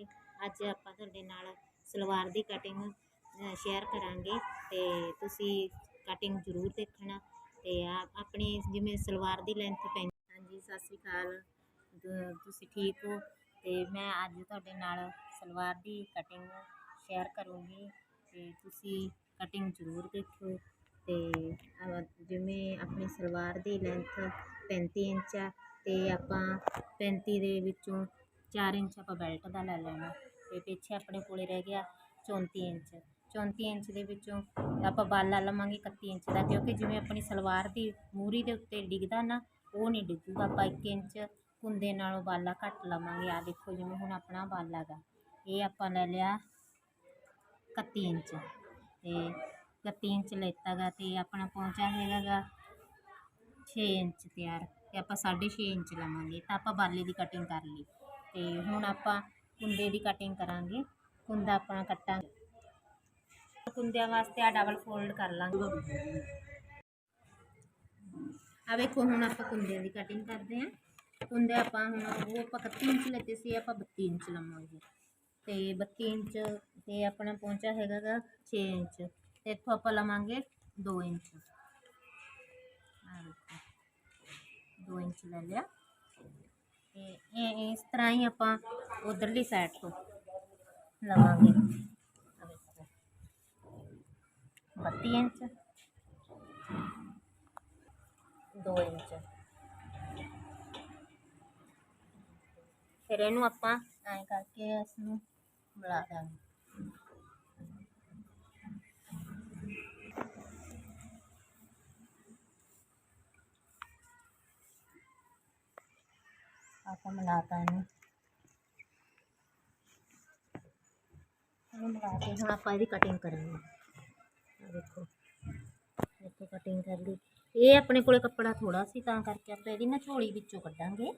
ਕਰਾਂਗੇ। ਅੱਜ ਆਪਾਂ ਤੁਹਾਡੇ ਨਾਲ ਸਲਵਾਰ ਦੀ ਕਟਿੰਗ ਸ਼ੇਅਰ ਕਰਾਂਗੇ ਤੇ ਤੁਸੀਂ ਕਟਿੰਗ ਜ਼ਰੂਰ ਦੇਖਣਾ ਤੇ ਆਪਣੀ ਜਿਵੇਂ ਸਲਵਾਰ ਦੀ ਲੈਂਥ ਪੈਂਦੀ ਹਾਂਜੀ, ਸਤਿ ਸ਼੍ਰੀ ਅਕਾਲ। ਤੁਸੀਂ ਠੀਕ ਹੋ? ਤੇ ਮੈਂ ਅੱਜ ਤੁਹਾਡੇ ਨਾਲ ਸਲਵਾਰ ਦੀ ਕਟਿੰਗ ਸ਼ੇਅਰ ਕਰੂੰਗੀ ਤੇ ਤੁਸੀਂ ਕਟਿੰਗ ਜ਼ਰੂਰ ਦੇਖਿਓ ਤੇ ਜਿਵੇਂ ਆਪਣੀ ਸਲਵਾਰ ਦੀ ਲੈਂਥ 35 ਇੰਚ ਆ ਤੇ ਆਪਾਂ 35 ਦੇ ਵਿੱਚੋਂ ਚਾਰ ਇੰਚ ਆਪਾਂ ਬੈਲਟ ਦਾ ਲੈ ਲੈਣਾ। ਅਤੇ ਪਿੱਛੇ ਆਪਣੇ ਕੋਲ ਰਹਿ ਗਿਆ 34 ਇੰਚ। 34 ਇੰਚ ਦੇ ਵਿੱਚੋਂ ਆਪਾਂ ਬਾਲਾ ਲਵਾਂਗੇ 31 ਇੰਚ ਦਾ, ਕਿਉਂਕਿ ਜਿਵੇਂ ਆਪਣੀ ਸਲਵਾਰ ਦੀ ਮੂਰੀ ਦੇ ਉੱਤੇ ਡਿੱਗਦਾ ਨਾ, ਉਹ ਨਹੀਂ ਡਿੱਗੂਗਾ। ਆਪਾਂ 1 ਇੰਚ ਕੁੰਦੇ ਨਾਲੋਂ ਬਾਲਾ ਘੱਟ ਲਵਾਂਗੇ। ਆ ਦੇਖੋ ਜਿਵੇਂ ਹੁਣ ਆਪਣਾ ਬਾਲਾ ਗਾ ਇਹ ਆਪਾਂ ਲੈ ਲਿਆ 31 ਇੰਚ। ਤੇ 31 ਇੰਚ ਲੈਤਾ ਗਾ ਤੇ ਆਪਣਾ ਪਹੁੰਚਾ ਹੈਗਾ ਗਾ 6 ਇੰਚ ਤਿਆਰ। ਤੇ ਆਪਾਂ 6.5 ਇੰਚ ਲਵਾਂਗੇ। ਤਾਂ ਆਪਾਂ ਬਾਲੇ ਦੀ ਕਟਿੰਗ ਕਰ ਲਈ। ਤੇ ਹੁਣ ਆਪਾਂ ਕੁੰਦੇ ਦੀ ਕਟਿੰਗ ਕਰਾਂਗੇ। ਕੁੰਦਾ ਆਪਾਂ ਕੱਟਾਂਗੇ। ਕੁੰਦਿਆਂ ਵਾਸਤੇ ਆ ਡਬਲ ਫੋਲਡ ਕਰ ਲਾਂਗੇ। ਆ ਵੇਖੋ, ਹੁਣ ਆਪਾਂ ਕੁੰਦਿਆਂ ਦੀ ਕਟਿੰਗ ਕਰਦੇ ਆਂ ਕੁੰਦੇ ਆਪਾਂ ਹੁਣ ਉਹ ਆਪਾਂ 31 ਇੰਚ ਲੈਤੇ ਸੀ, ਆਪਾਂ 32 ਇੰਚ ਲਵਾਂਗੇ। ਤੇ 32 ਇੰਚ ਤੇ ਆਪਣਾ ਪਹੁੰਚਾ ਹੈਗਾ ਗਾ 6 ਇੰਚ। ਤੇ ਇੱਥੋਂ ਆਪਾਂ ਲਵਾਂਗੇ 2 ਇੰਚ। ਆ ਦੇਖੋ 2 ਇੰਚ ਲੈ ਲਿਆ। ਤੇ ਇਸ ਤਰ੍ਹਾਂ ਹੀ ਆਪਾਂ ਉਧਰਲੀ ਸਾਈਡ ਤੋਂ ਲਵਾਂਗੇ। ਆ 32 ਇੰਚ 2 ਇੰਚ। ਫਿਰ ਇਹਨੂੰ ਆਪਾਂ ਐਂ ਕਰਕੇ ਇਸ ਨੂੰ ਮਿਲਾ ਦਾਂਗੇ ਆਪਾਂ ਮਿਲਾਤਾ ਇਹਨੂੰ ਇਹਨੂੰ ਮਿਲਾ ਕੇ ਹੁਣ ਆਪਾਂ ਇਹਦੀ ਕਟਿੰਗ ਕਰਾਂਗੇ ਆਹ ਦੇਖੋ ਦੇਖੋ ਕਟਿੰਗ ਕਰ ਲਈ ਇਹ ਆਪਣੇ ਕੋਲੇ ਕੱਪੜਾ ਥੋੜਾ ਸੀ ਤਾਂ ਕਰਕੇ ਆਪਾਂ ਇਹਦੀ ਨਾ ਝੋਲੀ ਵਿੱਚੋਂ ਕੱਢਾਂਗੇ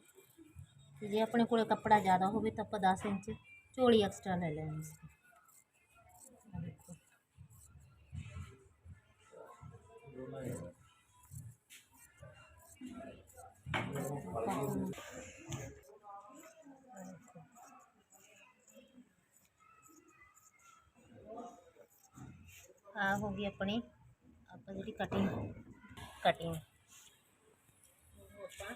ਤੇ ਜੇ ਆਪਣੇ ਕੋਲੇ ਕੱਪੜਾ ਜ਼ਿਆਦਾ ਹੋਵੇ ਤਾਂ ਆਪਾਂ 10 ਇੰਚ ਝੋਲੀ ਐਕਸਟਰਾ ਲੈ ਲੈਣੀ ਸੀ ਆਹ ਦੇਖੋ ਆ ਹੋ ਗਈ ਆਪਣੀ ਆਪਾਂ ਜਿਹੜੀ ਕਟਿੰਗ ਕਟਿੰਗ ਆਪਾਂ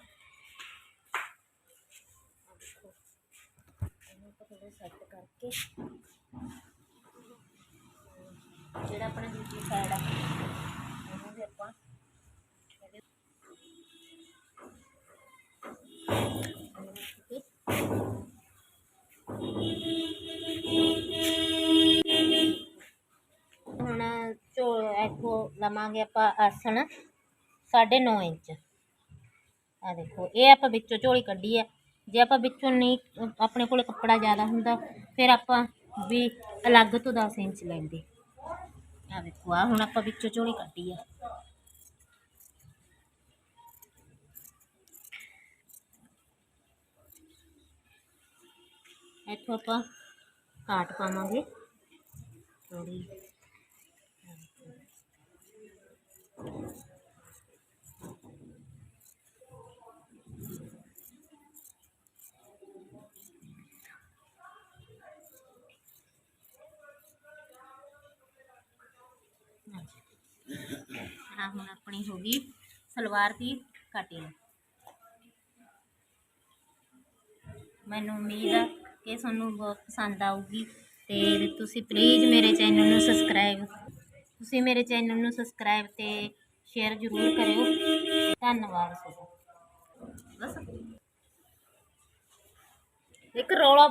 ਇਹਨੂੰ ਆਪਾਂ ਥੋੜਾ ਸੈੱਟ ਕਰਕੇ ਜਿਹੜਾ ਆਪਣਾ ਦੂਜੀ ਸਾਈਡ ਆ ਝੋ ਇੱਥੋਂ ਲਵਾਂਗੇ ਆਪਾਂ ਆਸਣ 9.5 ਇੰਚ। ਆ ਦੇਖੋ, ਇਹ ਆਪਾਂ ਵਿੱਚੋਂ ਝੋਲੀ ਕੱਢੀ ਹੈ ਜੇ ਆਪਾਂ ਵਿੱਚੋਂ ਨਹੀਂ, ਆਪਣੇ ਕੋਲ ਕੱਪੜਾ ਜ਼ਿਆਦਾ ਹੁੰਦਾ, ਫਿਰ ਆਪਾਂ ਵੀ ਅਲੱਗ ਤੋਂ 10 ਇੰਚ ਲੈਂਦੇ। ਆ ਦੇਖੋ ਆ ਹੁਣ ਆਪਾਂ ਵਿੱਚੋਂ ਝੋਲੀ ਕੱਢੀ ਆ ਇੱਥੋਂ ਆਪਾਂ ਕਾਟ ਪਾਵਾਂਗੇ। ਥੋੜੀ ਆ ਹੁਣ ਆਪਣੀ ਹੋ ਗਈ ਸਲਵਾਰ ਦੀ ਕਟਿੰਗ ਮੈਨੂੰ ਉਮੀਦ ਆ ਕਿ ਤੁਹਾਨੂੰ ਬਹੁਤ ਪਸੰਦ ਆਊਗੀ ਤੇ ਤੁਸੀਂ ਪਲੀਜ਼ ਮੇਰੇ ਚੈਨਲ ਨੂੰ ਸਬਸਕ੍ਰਾਈਬ ਤੁਸੀਂ ਮੇਰੇ ਚੈਨਲ ਨੂੰ ਸਬਸਕ੍ਰਾਈਬ ਤੇ ਸ਼ੇਅਰ ਜ਼ਰੂਰ ਕਰਿਓ। ਧੰਨਵਾਦ। ਤੁਹਾਡਾ ਬਸ। ਇੱਕ ਰੌਲਾ